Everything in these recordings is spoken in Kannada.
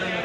ನಮ್ಮ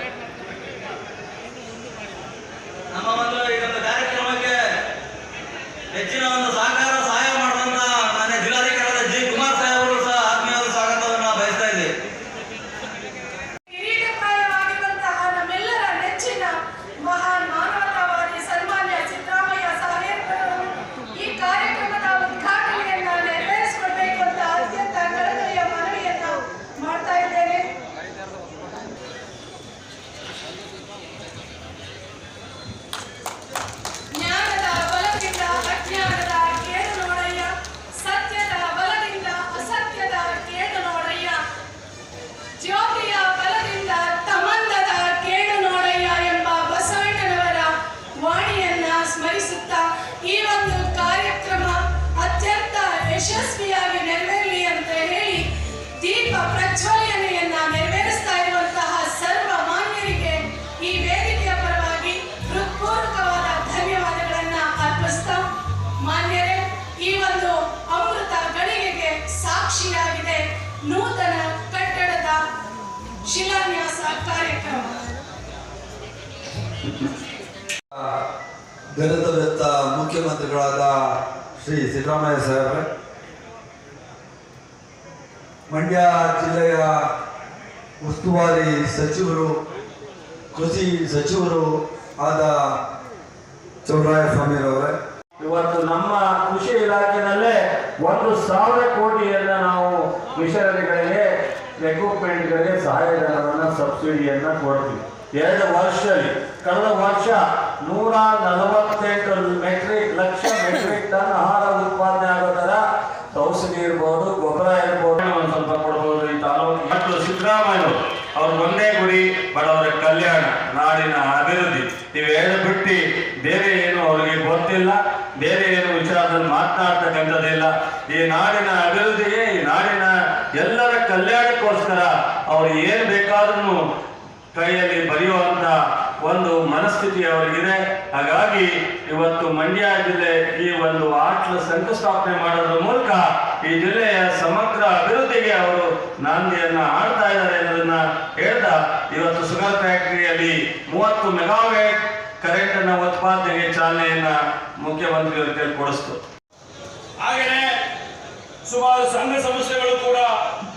ಶಿಲಾನ್ಯಾಸ ಕಾರ್ಯಕ್ರಮ. ಗಣಿತವೆತ್ತ ಮುಖ್ಯಮಂತ್ರಿಗಳಾದ ಶ್ರೀ ಸಿದ್ದರಾಮಯ್ಯ ಸಾಹೇಬ್ರೆ ಮಂಡ್ಯ ಜಿಲ್ಲೆಯ ಉಸ್ತುವಾರಿ ಸಚಿವರು ಕೃಷಿ ಸಚಿವರು ಆದ ಚೌಡರಾಯ ಸ್ವಾಮಿರವರೇ ಇವತ್ತು ನಮ್ಮ ಸಬ್ಸಿಡಿಯನ್ನ ಕೊಡ್ತೀವಿ. ಎರಡು ವರ್ಷದಲ್ಲಿ, ಕಳೆದ ವರ್ಷ ನೂರ ನಲವತ್ತೆಂಟು ಮೆಟ್ರಿಕ್ ಲಕ್ಷ ಮೆಟ್ರಿಕ್ ಟನ್ ಆಹಾರ ಉತ್ಪಾದನೆ ಆಗೋ ಥರ ಔಷಧಿ ಇರ್ಬೋದು, ಗೊಬ್ಬರ ಇರ್ಬೋದು. ಒಂದು ಸ್ವಲ್ಪ ಕೊಡ್ಬೋದು. ಈ ತಾಲೂಕು ಮತ್ತು ಸಿದ್ದರಾಮಯ್ಯ ಅವ್ರ ಒಂದೇ ಗುರಿ ಬಡವರ ಕಲ್ಯಾಣ, ನಾಡಿನ ಅಭಿವೃದ್ಧಿ. ಇವೆರಡು ಬಿಟ್ಟು ಬೇರೆ ಏನು ಅವರಿಗೆ ಗೊತ್ತಿಲ್ಲ, ಬೇರೆ ಏನು ವಿಚಾರದಲ್ಲಿ ಮಾತನಾಡ್ತಕ್ಕಂಥದ್ದಿಲ್ಲ. ಈ ನಾಡಿನ ಅಭಿವೃದ್ಧಿಗೆ, ಈ ನಾಡಿನ ಎಲ್ಲರ ಕಲ್ಯಾಣಕ್ಕೋಸ್ಕರ ಅವ್ರು ಏನ್ ಬೇಕಾದ್ರೂ ಕೈಯಲ್ಲಿ ಬರೆಯುವಂತ ಒಂದು ಮನಸ್ಥಿತಿ ಅವರಿಗಿದೆ. ಹಾಗಾಗಿ ಇವತ್ತು ಮಂಡ್ಯ ಜಿಲ್ಲೆ ಈ ಒಂದು ಆಟ್ಲ ಶಂಕುಸ್ಥಾಪನೆ ಮಾಡೋದ್ರ ಮೂಲಕ ಈ ಜಿಲ್ಲೆಯ ಸಮಗ್ರ ಅಭಿವೃದ್ಧಿಗೆ ಅವರು ನಾಂದಿಯನ್ನ ಆಡ್ತಾ ಇದ್ದಾರೆ ಅನ್ನೋದನ್ನ ಹೇಳ್ತಾ ಇವತ್ತು ಸುಗರ್ ಫ್ಯಾಕ್ಟರಿಯಲ್ಲಿ ಮೂವತ್ತು ಮೆಗಾವೇಟ್ ಕರೆಂಟ್ ಅನ್ನ ಉತ್ಪಾದನೆಗೆ ಚಾಲನೆಯನ್ನ ಮುಖ್ಯಮಂತ್ರಿಗಳು ಕೊಡಿಸ್ತು ಹಾಗೆಯೇ ಸುಮಾರು ಸಂಘ ಸಂಸ್ಥೆಗಳು ಕೂಡ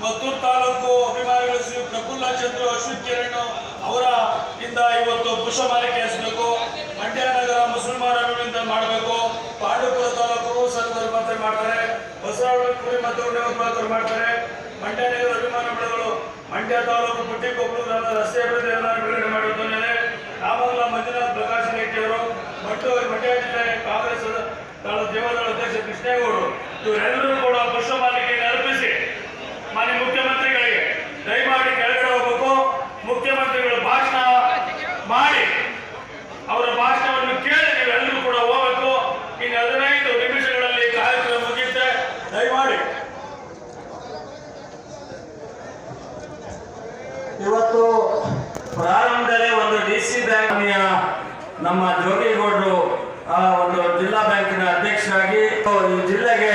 ಮತ್ತೂರು ತಾಲೂಕು ಅಭಿಮಾನಿಗಳು ಶ್ರೀ ಪ್ರಫುಲ್ಲ ಚಂದ್ರ ಅಶ್ವಿತ್ ಕಿರಣ್ ಅವರ ಇಂದ ಇವತ್ತು ಪುಷ್ಪಮಾಲಿಕೆ ಹಚ್ಚಬೇಕು ಮಂಡ್ಯ ನಗರ ಮುಸಲ್ಮಾನ ಅಭಿವೃದ್ಧಿ ಮಾಡಬೇಕು. ಪಾಂಡವಪುರ ತಾಲೂಕು ಸರ್ಕಾರ ಮಾತ್ರ ಮಾಡ್ತಾರೆ. ಬಸವಣ್ಣ ಕುರಿ ಮತ್ತು ಮಾಡ್ತಾರೆ. ಮಂಡ್ಯ ನಗರ ಅಭಿಮಾನ ಬೆಳೆಗಳು ಮಂಡ್ಯ ತಾಲೂಕು ಪುಟ್ಟಿಕೊಪ್ಪಲು ಗ್ರಾಮದ ರಸ್ತೆ ಅಭಿವೃದ್ಧಿ ಬಿಡುಗಡೆ ಮಾಡುತ್ತಿದ್ದಾರೆ ರಾಮಲ್ಲ ಮಂಜುನಾಥ್ ಪ್ರಕಾಶ್ ರೆಡ್ಡಿ ಅವರು ಮಂಡ್ಯ ಜಿಲ್ಲೆ ಕಾಂಗ್ರೆಸ್ ದಳ ದೇವದಳ ಅಧ್ಯಕ್ಷ ಕೃಷ್ಣೇಗೌಡರು ಇವರೆಲ್ಲರೂ ಪ್ರಾರಂಭದಲ್ಲೇ ಒಂದು ಡಿ ಸಿ ಬ್ಯಾಂಕ್ ನಮ್ಮ ಜೋಗಿಗೌಡರು ಆ, ಒಂದು ಜಿಲ್ಲಾ ಬ್ಯಾಂಕಿನ ಅಧ್ಯಕ್ಷರಾಗಿ ಈ ಜಿಲ್ಲೆಗೆ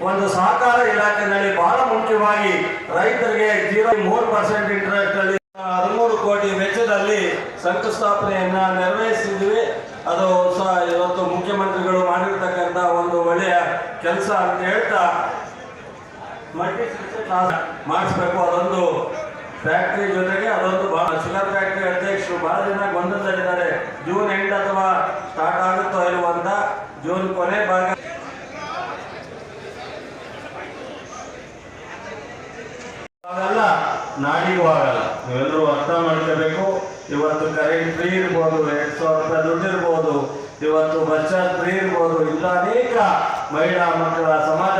ಒಂದು ಸಹಕಾರ ಇಲಾಖೆಯಲ್ಲಿ ಬಹಳ ಮುಖ್ಯವಾಗಿ ರೈತರಿಗೆ ಜೀರೋ ಮೂರು ಪರ್ಸೆಂಟ್ ಇಂಟ್ರೆಸ್ಟ್ ಅಲ್ಲಿ ಹದಿಮೂರು ಕೋಟಿ ವೆಚ್ಚದಲ್ಲಿ ಶಂಕುಸ್ಥಾಪನೆಯನ್ನ ನೆರವೇರಿಸಿದ್ವಿ ಅದು ಸಹ ಇವತ್ತು ಮುಖ್ಯಮಂತ್ರಿಗಳು ಮಾಡಿರ್ತಕ್ಕಂಥ ಒಂದು ಒಳ್ಳೆಯ ಕೆಲಸ ಅಂತ ಹೇಳ್ತಾ ಮಾಡಿಸ್ಬೇಕು. ಅದೊಂದು ಫ್ಯಾಕ್ಟ್ರಿ ಜೊತೆಗೆ ಅದೊಂದು ಬಹಳ ಫ್ಯಾಕ್ಟ್ರಿ ಅಧ್ಯಕ್ಷರು ಬಹಳ ದಿನ ಗೊಂದಲದಲ್ಲಿದ್ದಾರೆ. ಜೂನ್ ಎಂಟ್ ಅಥವಾ ಸ್ಟಾರ್ಟ್ ಆಗುತ್ತೋ ಇಲ್ವೋ ಅಂತ ಜೂನ್ ಕೊನೆ ಭಾಗ ಆಗಲ್ಲ ನಾಡಿಗೂ ಆಗಲ್ಲ ನೀವೆಲ್ಲರೂ ಅರ್ಥ ಮಾಡ್ಕೋಬೇಕು. ಇವತ್ತು ಕರೆಂಟ್ ಫ್ರೀ ಇರ್ಬೋದು, ಎರಡು ಸಾವಿರ ರೂಪಾಯಿ ದುಡ್ಡು ಇರ್ಬೋದು. ಇವತ್ತು ಬಸ್ ಚಾರ್ಜ್ ಫ್ರೀ ಇರ್ಬೋದು. ಇಲ್ಲ ಅನೇಕ ಮಹಿಳಾ ಮಕ್ಕಳ ಸಮಾಜ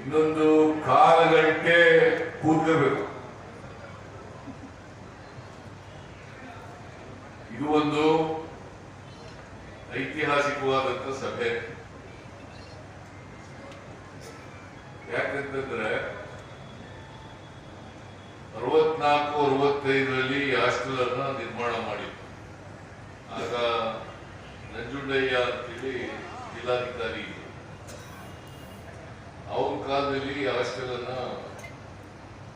ಇನ್ನೊಂದು ಕಾಲು ಗಂಟೆ ಇದು ಒಂದು ಐತಿಹಾಸಿಕವಾದಂತ ಸಭೆ. ಯಾಕಂತಂದ್ರೆ ಅರವತ್ನಾಲ್ಕು, ಅರವತ್ತೈದರಲ್ಲಿ ಹಾಸ್ಟೆಲ್ ಅನ್ನ ನಿರ್ಮಾಣ ಮಾಡಿತ್ತು ಆಗ ನಂಜುಂಡಯ್ಯ ಅಂತೇಳಿ ಜಿಲ್ಲಾಧಿಕಾರಿ ಈ ಕಾಲದಲ್ಲಿ ಅನ್ನ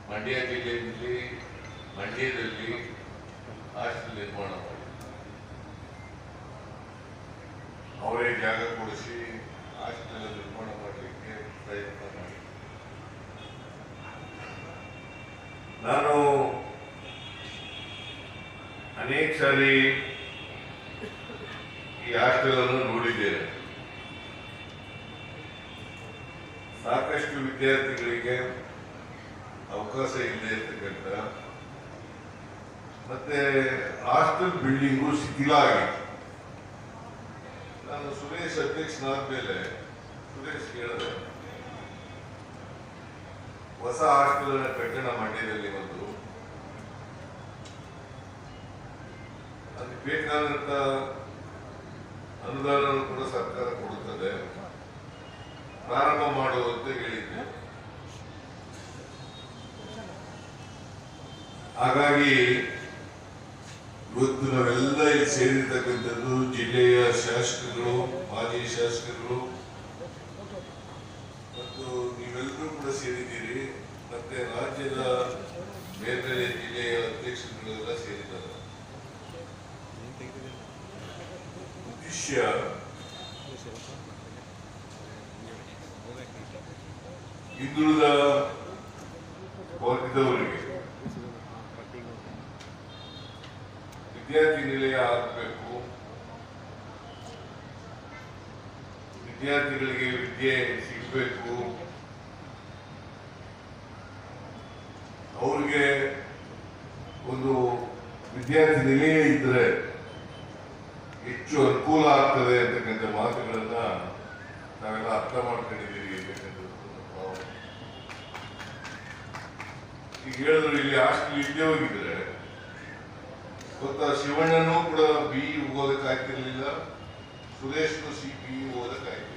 ಮಂಡ್ಯ ಜಿಲ್ಲೆಯಲ್ಲಿ, ಮಂಡ್ಯದಲ್ಲಿ ಹಾಸ್ಟೆಲ್ ನಿರ್ಮಾಣ ಮಾಡಿ ಅವರೇ ಜಾಗ ಕೊಡಿಸಿ ಹಾಸ್ಟೆಲ್ ನಿರ್ಮಾಣ ಮಾಡಲಿಕ್ಕೆ ಪ್ರಯತ್ನ ಮಾಡಿ ನಾನು ಅನೇಕ ಸಾರಿ ಈ ಹಾಸ್ಟೆಲ್ ನೋಡಿದ್ದೇನೆ. ಸಾಕಷ್ಟು ವಿದ್ಯಾರ್ಥಿಗಳಿಗೆ ಅವಕಾಶ ಇಲ್ಲದೆ ಇರ್ತಕ್ಕಂಥ ಮತ್ತೆ ಹಾಸ್ಟೆಲ್ ಬಿಲ್ಡಿಂಗು ಸಿಗಿಲ್ಲ ಆಗಿತ್ತು ನಾನು ಸುರೇಶ್ ಅಧ್ಯಕ್ಷನಾದ್ಮೇಲೆ ಸುರೇಶ್ ಕೇಳಿದೆ. ಹೊಸ ಹಾಸ್ಟೆಲ್ ಕಟ್ಟಣ ಮಂಡ್ಯದಲ್ಲಿ ಒಂದು. ಅದಕ್ಕೆ ಬೇಕಾದಂತ ಅನುದಾನ ಕೂಡ ಸರ್ಕಾರ ಕೊಡುತ್ತದೆ. ಪ್ರಾರಂಭ ಮಾಡುವಂತೆ ಹೇಳಿದ್ದೆ. ಹಾಗಾಗಿ ಇವತ್ತು ನಾವೆಲ್ಲ ಇಲ್ಲಿ ಸೇರಿರ್ತಕ್ಕಂಥದ್ದು ಜಿಲ್ಲೆಯ ಶಾಸಕರು ಮಾಜಿ ಶಾಸಕರು ಮತ್ತು ನೀವೆಲ್ಲರೂ ಕೂಡ ಸೇರಿದ್ದೀರಿ. ಮತ್ತೆ ರಾಜ್ಯದ ಬೇರೆ ಬೇರೆ ಜಿಲ್ಲೆಯ ಅಧ್ಯಕ್ಷರುಗಳೆಲ್ಲ ಸೇರಿದ್ದಾರೆ. ಉದ್ದೇಶ ಹಿಂದುಳಿದ ವರ್ಗದವರಿಗೆ ವಿದ್ಯಾರ್ಥಿ ನಿಲಯ ಆಗಬೇಕು. ವಿದ್ಯಾರ್ಥಿಗಳಿಗೆ ವಿದ್ಯೆ ಸಿಗಬೇಕು. ಅವ್ರಿಗೆ ಒಂದು ವಿದ್ಯಾರ್ಥಿ ನಿಲಯ ಇದ್ರೆ ಹೆಚ್ಚು ಅನುಕೂಲ ಆಗ್ತದೆ ಅಂತಕ್ಕಂಥ ಮಾತುಗಳನ್ನ ನಾವೆಲ್ಲ ಅರ್ಥ ಮಾಡ್ಕೊಂಡಿದ್ದೀವಿ ಅಂತಕ್ಕಂಥದ್ದು ನಮ್ಮ ಭಾವನೆ. ಈಗ ಹೇಳಿದ್ರು ಇಲ್ಲಿ ಹಾಸ್ಟೆಲ್ ಇದ್ದೇ ಹೋಗಿದ್ರೆ ಗೊತ್ತ ಶಿವಣ್ಣನೂ ಕೂಡ ಬಿ ಓದಕ್ಕಾಗ್ತಿರ್ಲಿಲ್ಲ ಸುರೇಶ್ನು ಸಿ ಪಿ ಓದಕ್ಕಾಗ್ತಿರ್ಲಿಲ್ಲ?